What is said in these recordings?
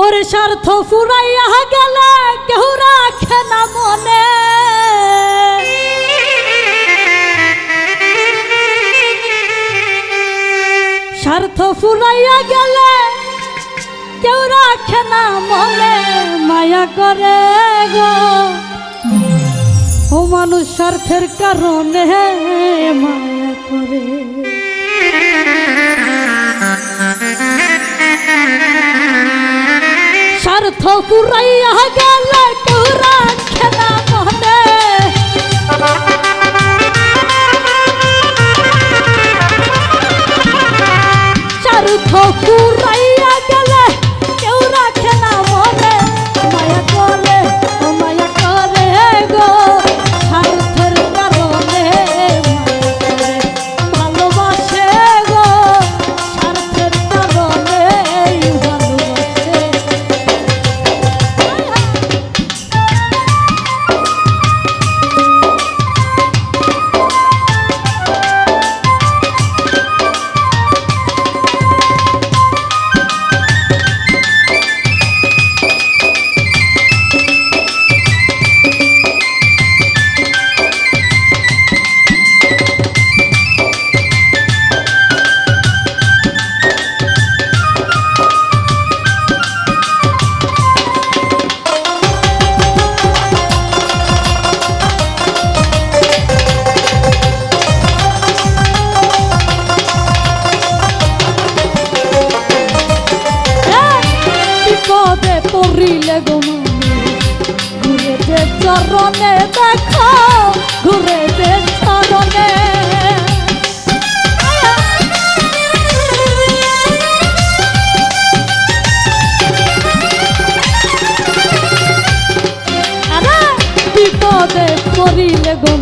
ওরে স্বার্থ ফুরাইয়া গেলে কেউ রাখে না মনে। স্বার্থ ফুরাইয়া গেলে কেউ রাখে না মনে। মায়া করে গো। ও মানুষ স্বার্থের কারণে মায়া করে। স্বার্থ পুরাইয়া গেলে কেউ খেলা মনে পড়িলে গো ঘুরে যে চরণে দেখো ঘুরে যে চরণে। আরে, বিপদে পড়িলে গো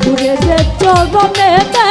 ঘুরে যে চরণে দেখো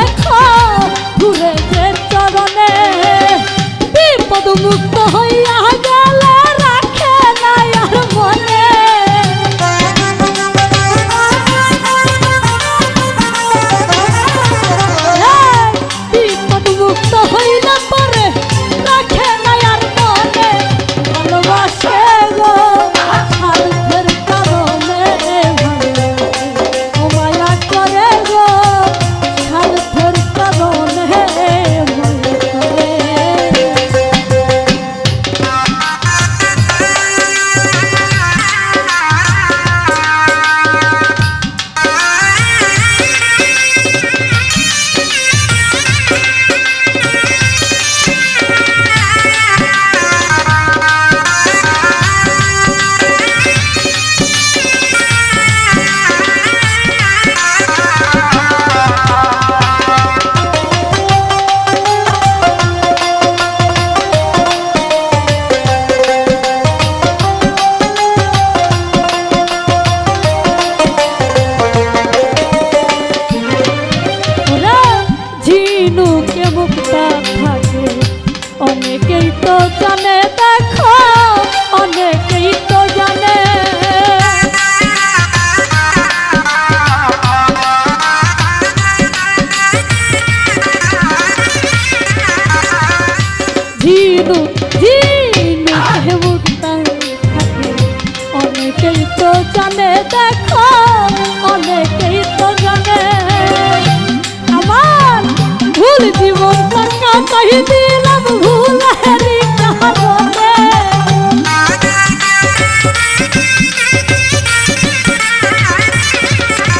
জানে দেখো অনেকেই তো জানে আমার ভুল জীবন কাটাই দিলাম, ভুল হারি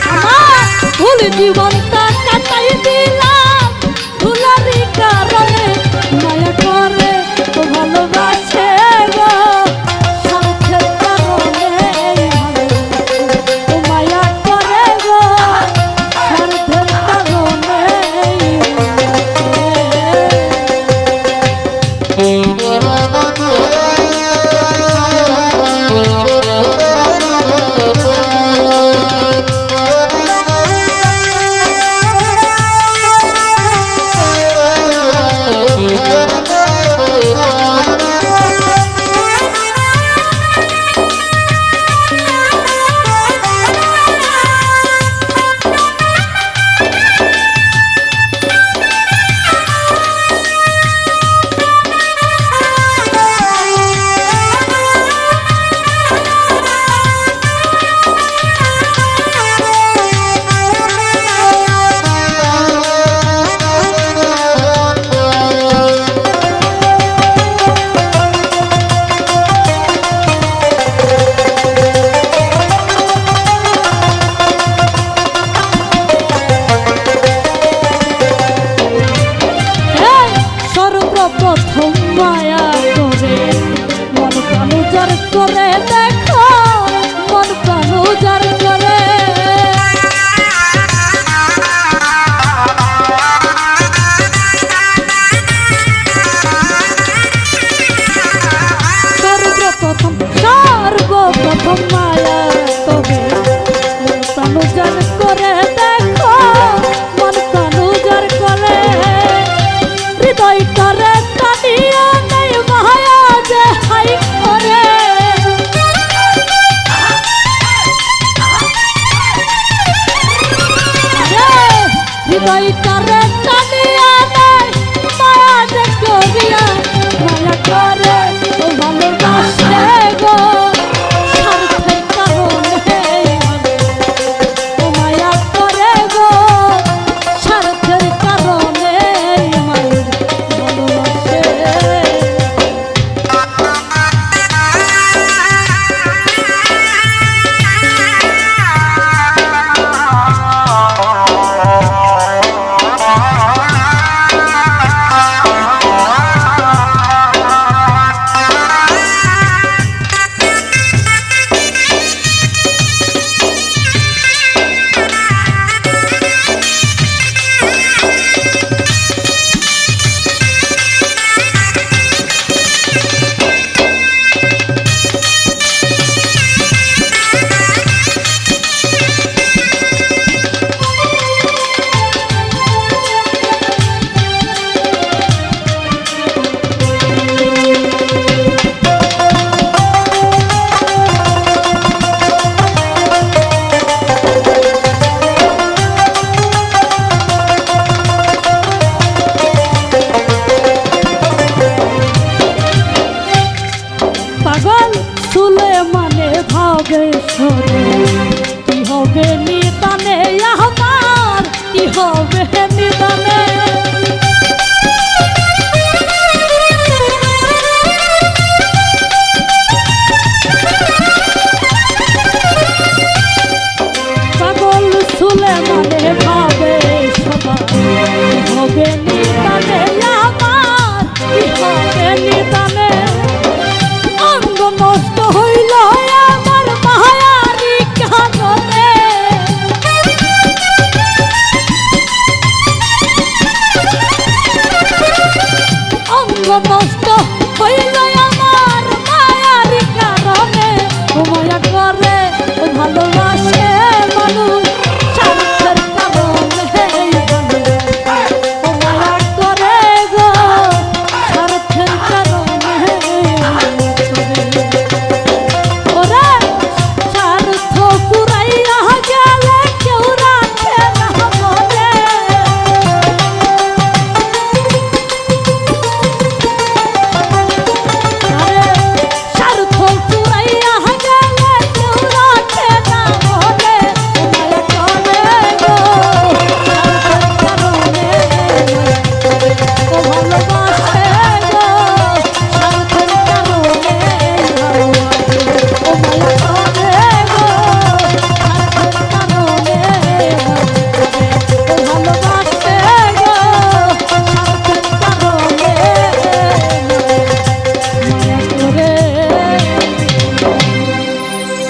আমার ভুল জীবনটা করে হৃদয়টারে টানিয়া নাই মায়া যে করিয়া ছোড়ে কি হবে নিদানে আমার? কি হবে নিদানে? ছাগল সুলে মানে ভাবে সবার।